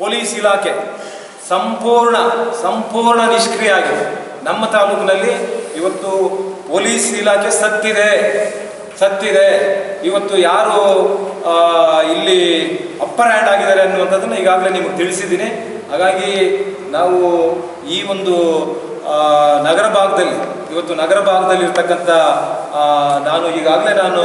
Police ಇಲಾಖೆ ಸಂಪೂರ್ಣ ಸಂಪೂರ್ಣ ನಿಷ್ಕ್ರಿಯ ಆಗಿದೆ. ನಮ್ಮ ತಾಲೂಕಿನಲ್ಲಿ ಇವತ್ತು ಪೊಲೀಸ್ ಇಲಾಖೆ ಸತ್ತಿದೆ ಸತ್ತಿದೆ. ಇವತ್ತು ಯಾರು ಇಲ್ಲಿ ಅಪ್ಪರ್ ಹ್ಯಾಂಡ್ ಆಗಿದ್ದಾರೆ ಅನ್ನುವಂಥದ್ದನ್ನು ಈಗಾಗಲೇ ನಿಮಗೆ ತಿಳಿಸಿದ್ದೀನಿ. ಹಾಗಾಗಿ ನಾವು ಈ ಒಂದು ನಗರ ಭಾಗದಲ್ಲಿ, ಇವತ್ತು ನಗರ ಭಾಗದಲ್ಲಿ ಇರ್ತಕ್ಕಂಥ ನಾನು ಈಗಾಗಲೇ ನಾನು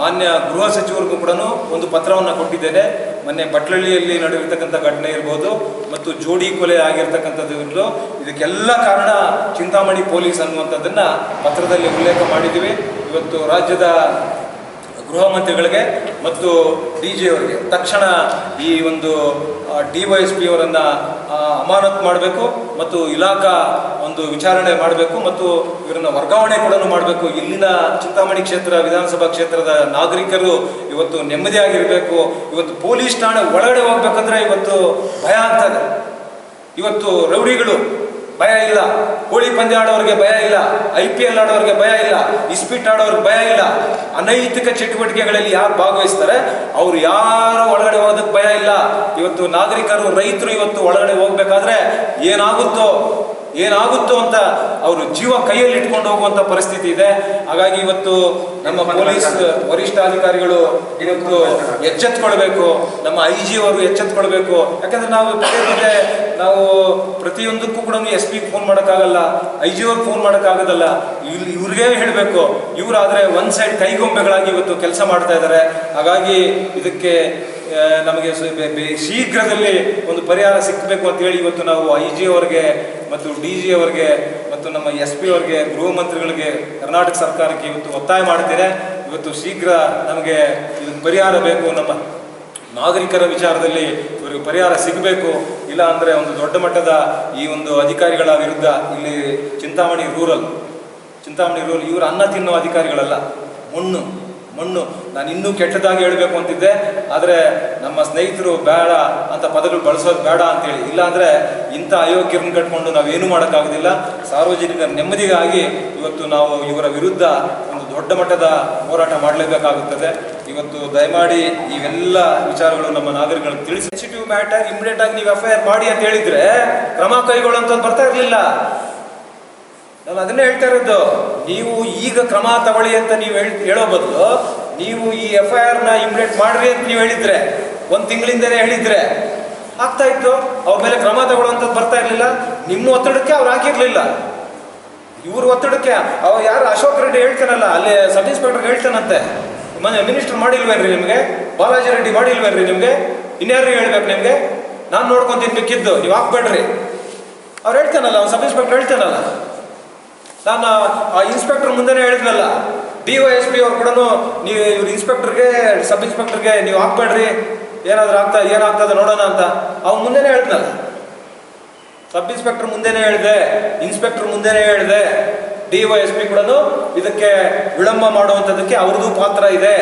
ಮಾನ್ಯ ಗೃಹ ಸಚಿವರಿಗೂ ಕೂಡ ಒಂದು ಪತ್ರವನ್ನು ಕೊಟ್ಟಿದ್ದೇನೆ. ಮೊನ್ನೆ ಬಟ್ಲಳ್ಳಿಯಲ್ಲಿ ನಡೆದಿರ್ತಕ್ಕಂಥ ಘಟನೆ ಇರ್ಬೋದು ಮತ್ತು ಜೋಡಿ ಕೊಲೆ ಆಗಿರ್ತಕ್ಕಂಥದ್ದು ಇರ್ಬೋದು. ಇದಕ್ಕೆಲ್ಲ ಕಾರಣ ಚಿಂತಾಮಣಿ ಪೊಲೀಸ್ ಅನ್ನುವಂಥದ್ದನ್ನು ಪತ್ರದಲ್ಲಿ ಉಲ್ಲೇಖ ಮಾಡಿದ್ದೀವಿ. ಇವತ್ತು ರಾಜ್ಯದ ಗೃಹ ಮಂತ್ರಿಗಳಿಗೆ ಮತ್ತು ಡಿ ಜಿ ಅವರಿಗೆ ತಕ್ಷಣ ಈ ಒಂದು ಡಿ ವೈ ಎಸ್ ಪಿ ಅವರನ್ನು ಅಮಾನತ್ ಮಾಡಬೇಕು ಮತ್ತು ಇಲಾಖಾ ಒಂದು ವಿಚಾರಣೆ ಮಾಡಬೇಕು ಮತ್ತು ಇವರನ್ನ ವರ್ಗಾವಣೆ ಕೂಡ ಮಾಡಬೇಕು. ಇಲ್ಲಿನ ಚಿಂತಾಮಣಿ ಕ್ಷೇತ್ರ, ವಿಧಾನಸಭಾ ಕ್ಷೇತ್ರದ ನಾಗರಿಕರು ಇವತ್ತು ನೆಮ್ಮದಿಯಾಗಿರಬೇಕು. ಇವತ್ತು ಪೊಲೀಸ್ ಠಾಣೆ ಒಳಗಡೆ ಹೋಗ್ಬೇಕಂದ್ರೆ ಇವತ್ತು ಭಯ ಆಗ್ತದೆ ಇವತ್ತು ರೌಡಿಗಳು ಭಯ ಇಲ್ಲ. ಕೋಳಿ ಪಂದ್ಯ ಆಡೋರಿಗೆ ಭಯ ಇಲ್ಲ. ಐ ಪಿ ಎಲ್ ಆಡೋರಿಗೆ ಭಯ ಇಲ್ಲ. ಇಸ್ಪೀಟ್ ಆಡೋರಿಗೆ ಭಯ ಇಲ್ಲ. ಅನೈತಿಕ ಚಟುವಟಿಕೆಗಳಲ್ಲಿ ಯಾರು ಭಾಗವಹಿಸ್ತಾರೆ? ಅವ್ರು ಯಾರು ಒಳಗಡೆ ಇವತ್ತು ನಾಗರಿಕರು ರೈತರು ಇವತ್ತು ಒಳಗಡೆ ಹೋಗ್ಬೇಕಾದ್ರೆ ಏನಾಗುತ್ತೋ ಏನಾಗುತ್ತೋ ಅಂತ ಅವರು ಜೀವ ಕೈಯಲ್ಲಿ ಇಟ್ಕೊಂಡು ಹೋಗುವಂತ ಪರಿಸ್ಥಿತಿ ಇದೆ. ಹಾಗಾಗಿ ಇವತ್ತು ನಮ್ಮ ಪೊಲೀಸ್ ವರಿಷ್ಠ ಅಧಿಕಾರಿಗಳು ಇವತ್ತು ಎಚ್ಚೆತ್ಕೊಳ್ಬೇಕು ನಮ್ಮ ಐ ಜಿ ಅವರು ಎಚ್ಚೆತ್ಕೊಳ್ಬೇಕು. ಯಾಕಂದ್ರೆ ನಾವು ಪದೇ ಪದೇ ನಾವು ಪ್ರತಿಯೊಂದಕ್ಕೂ ಕೂಡ ಎಸ್ ಪಿ ಫೋನ್ ಮಾಡೋಕ್ಕಾಗಲ್ಲ ಐ ಜಿ ಅವ್ರಿಗೆ ಫೋನ್ ಮಾಡೋಕ್ಕಾಗೋದಲ್ಲ. ಇಲ್ಲಿ ಇವ್ರಿಗೆ ಹೇಳಬೇಕು. ಇವರಾದ್ರೆ ಒನ್ ಸೈಡ್ ಕೈಗೊಂಬೆಗಳಾಗಿ ಇವತ್ತು ಕೆಲಸ ಮಾಡ್ತಾ ಇದ್ದಾರೆ ಹಾಗಾಗಿ ಇದಕ್ಕೆ ನಮಗೆ ಶೀಘ್ರದಲ್ಲಿ ಒಂದು ಪರಿಹಾರ ಸಿಕ್ಕಬೇಕು ಅಂತ ಹೇಳಿ ಇವತ್ತು ನಾವು ಐ ಜಿ ಅವರಿಗೆ ಮತ್ತು ಡಿ ಜಿ ಅವರಿಗೆ ಮತ್ತು ನಮ್ಮ ಎಸ್ ಪಿ ಅವರಿಗೆ, ಗೃಹ ಮಂತ್ರಿಗಳಿಗೆ, ಕರ್ನಾಟಕ ಸರ್ಕಾರಕ್ಕೆ ಇವತ್ತು ಒತ್ತಾಯ ಮಾಡ್ತೇನೆ. ಇವತ್ತು ಶೀಘ್ರ ನಮಗೆ ಇದು ಪರಿಹಾರ ಬೇಕು ನಮ್ಮ ನಾಗರಿಕರ ವಿಚಾರದಲ್ಲಿ ಇವರಿಗೆ ಪರಿಹಾರ ಸಿಗಬೇಕು. ಇಲ್ಲ ಅಂದರೆ ಒಂದು ದೊಡ್ಡ ಮಟ್ಟದ ಈ ಒಂದು ಅಧಿಕಾರಿಗಳ ವಿರುದ್ಧ ಇಲ್ಲಿ ಚಿಂತಾಮಣಿ ರೂರಲ್ ಚಿಂತಾಮಣಿ ರೂರಲ್ ಇವರು ಅನ್ನ ತಿನ್ನೋ ಅಧಿಕಾರಿಗಳಲ್ಲ, ಮಣ್ಣು. ಮಣ್ಣು. ನಾನು ಇನ್ನೂ ಕೆಟ್ಟದಾಗಿ ಹೇಳಬೇಕು ಅಂತಿದ್ದೆ. ಆದರೆ ನಮ್ಮ ಸ್ನೇಹಿತರು ಬೇಡ ಅಂತ ಪದಗಳು ಬಳಸೋದು ಬೇಡ ಅಂತೇಳಿ. ಇಲ್ಲ ಅಂದರೆ ಇಂಥ ಅಯೋಗ್ಯರನ್ನು ಕಟ್ಕೊಂಡು ನಾವೇನು ಮಾಡೋಕ್ಕಾಗೋದಿಲ್ಲ. ಸಾರ್ವಜನಿಕರ ನೆಮ್ಮದಿಗಾಗಿ ಇವತ್ತು ನಾವು ಇವರ ವಿರುದ್ಧ ಒಂದು ದೊಡ್ಡ ಮಟ್ಟದ ಹೋರಾಟ ಮಾಡಲೇಬೇಕಾಗುತ್ತದೆ. ಇವತ್ತು ದಯಮಾಡಿ ಇವೆಲ್ಲ ವಿಚಾರಗಳು ನಮ್ಮ ನಾಗರಿಕರಿಗೆ ತಿಳಿಸಿ. ಸೆನ್ಸಿಟಿವ್ ಮ್ಯಾಟರ್ ಇಮಿಡಿಯೇಟ್ ಆಗಿ ನೀವು ಎಫ್ ಮಾಡಿ ಅಂತ ಹೇಳಿದ್ರೆ ಕ್ರಮ ಕೈಗೊಳ್ಳುವಂಥದ್ದು ಬರ್ತಾ ಇರಲಿಲ್ಲ. ನಾನು ಅದನ್ನೇ ಹೇಳ್ತಾ ಇರೋದು. ನೀವು ಈಗ ಕ್ರಮ ತಗೊಳ್ಳಿ ಅಂತ ನೀವು ಹೇಳಿ, ಹೇಳೋ ಬದಲು ನೀವು ಈ ಎಫ್ ಐ ಆರ್ನ ಇಮ್ಲೇಟ್ ಮಾಡ್ರಿ ಅಂತ ನೀವು ಹೇಳಿದ್ರೆ, ಒಂದು ತಿಂಗಳಿಂದನೇ ಹೇಳಿದ್ರೆ ಆಗ್ತಾ ಇತ್ತು. ಅವ್ರ ಮೇಲೆ ಕ್ರಮ ತಗೊಳ್ಳುವಂಥದ್ದು ಬರ್ತಾ ಇರಲಿಲ್ಲ. ನಿಮ್ಮ ಒತ್ತಡಕ್ಕೆ ಅವ್ರು ಹಾಕಿರ್ಲಿಲ್ಲ. ಇವ್ರ ಒತ್ತಡಕ್ಕೆ ಅವ ಯಾರು ಅಶೋಕ್ ರೆಡ್ಡಿ ಹೇಳ್ತಾನಲ್ಲ, ಅಲ್ಲಿ ಸಬ್ ಇನ್ಸ್ಪೆಕ್ಟರ್ ಹೇಳ್ತಾನಂತೆ. ಮನೆ ಮಿನಿಸ್ಟರ್ ಮಾಡಿಲ್ವೇನ್ರಿ ನಿಮಗೆ? ಬಾಲಾಜಿ ರೆಡ್ಡಿ ಮಾಡಿಲ್ವೇನ್ರಿ ನಿಮಗೆ? ಇನ್ಯಾರು ಹೇಳ್ಬೇಕು ನಿಮಗೆ? ನಾನು ನೋಡ್ಕೊಂತೀನಿ ಬೇಕಿದ್ದು ನೀವು ಹಾಕ್ಬೇಡ್ರಿ. ಅವ್ರು ಹೇಳ್ತಾನಲ್ಲ, ಅವ್ನು ಸಬ್ ಇನ್ಸ್ಪೆಕ್ಟರ್ ಹೇಳ್ತಾನಲ್ಲ. ನಾನು ಆ ಇನ್ಸ್ಪೆಕ್ಟರ್ ಮುಂದೆನೇ ಹೇಳಿದ್ನಲ್ಲ ಡಿ ವೈ ಎಸ್ ಪಿ ಅವ್ರು ಕೂಡ ನೀವು ಇವ್ರು ಇನ್ಸ್ಪೆಕ್ಟರ್ಗೆ ಸಬ್ ಇನ್ಸ್ಪೆಕ್ಟರ್ಗೆ ನೀವು ಹಾಕ್ಬೇಡ್ರಿ, ಏನಾದರೂ ಆಗ್ತಾ ಏನಾಗ್ತದೆ ನೋಡೋಣ ಅಂತ. ಅವ್ನು ಮುಂದೆನೇ ಹೇಳಿದ್ನಲ್ಲ. ಸಬ್ ಇನ್ಸ್ಪೆಕ್ಟರ್ ಮುಂದೆನೇ ಹೇಳಿದೆ ಇನ್ಸ್ಪೆಕ್ಟರ್ ಮುಂದೆನೇ ಹೇಳಿದೆ ಡಿ ವೈ ಎಸ್ ಪಿ ಕೂಡ ಇದಕ್ಕೆ ವಿಳಂಬ ಮಾಡುವಂಥದ್ದಕ್ಕೆ ಅವ್ರದ್ದು ಪಾತ್ರ ಇದೆ.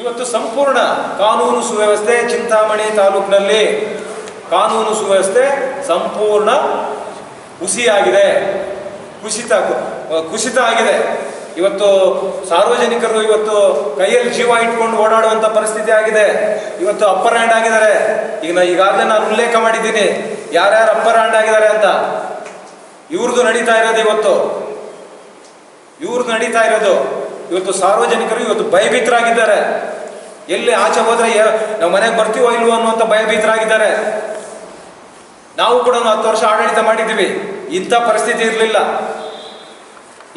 ಇವತ್ತು ಸಂಪೂರ್ಣ ಕಾನೂನು ಸುವ್ಯವಸ್ಥೆ ಚಿಂತಾಮಣಿ ತಾಲೂಕಿನಲ್ಲಿ. ಕಾನೂನು ಸುವ್ಯವಸ್ಥೆ ಸಂಪೂರ್ಣ ಹುಸಿಯಾಗಿದೆ ಕುಸಿತ ಕುಸಿತ ಆಗಿದೆ. ಇವತ್ತು ಸಾರ್ವಜನಿಕರು ಇವತ್ತು ಕೈಯಲ್ಲಿ ಜೀವ ಇಟ್ಕೊಂಡು ಓಡಾಡುವಂತ ಪರಿಸ್ಥಿತಿ ಆಗಿದೆ. ಇವತ್ತು ಅಪ್ಪರ್ ಹ್ಯಾಂಡ್ ಆಗಿದ್ದಾರೆ. ಈಗ ನಾ, ಈಗಾಗಲೇ ನಾನು ಉಲ್ಲೇಖ ಮಾಡಿದ್ದೀನಿ. ಯಾರ್ಯಾರು ಅಪ್ಪರ್ ಹ್ಯಾಂಡ್ ಆಗಿದ್ದಾರೆ ಅಂತ. ಇವ್ರದ್ದು ನಡೀತಾ ಇರೋದು ಇವತ್ತು. ಇವ್ರದ್ದು ನಡೀತಾ ಇರೋದು. ಇವತ್ತು ಸಾರ್ವಜನಿಕರು ಇವತ್ತು ಭಯಭೀತರಾಗಿದ್ದಾರೆ. ಎಲ್ಲಿ ಆಚೆ ಹೋದ್ರೆ ನಾವು ಮನೆಗೆ ಬರ್ತೀವೋ ಇಲ್ವೋ ಅನ್ನುವಂಥ ಭಯಭೀತರಾಗಿದ್ದಾರೆ. ನಾವು ಕೂಡ ಹತ್ತು ವರ್ಷ ಆಡಳಿತ ಮಾಡಿದ್ದೀವಿ. ಇಂಥ ಪರಿಸ್ಥಿತಿ ಇರಲಿಲ್ಲ.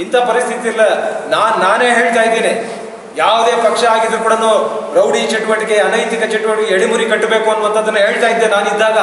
ಇಂಥ ಪರಿಸ್ಥಿತಿ ಇಲ್ಲ ನಾನು, ನಾನೇ ಹೇಳ್ತಾ ಇದ್ದೀನಿ. ಯಾವುದೇ ಪಕ್ಷ ಆಗಿದ್ರು ಕೂಡ ರೌಡಿ ಚಟುವಟಿಕೆ, ಅನೈತಿಕ ಚಟುವಟಿಕೆ ಎಡಿಮುರಿ ಕಟ್ಟಬೇಕು ಅನ್ನುವಂಥದ್ದನ್ನು ಹೇಳ್ತಾ ಇದ್ದೆ ನಾನಿದ್ದಾಗ.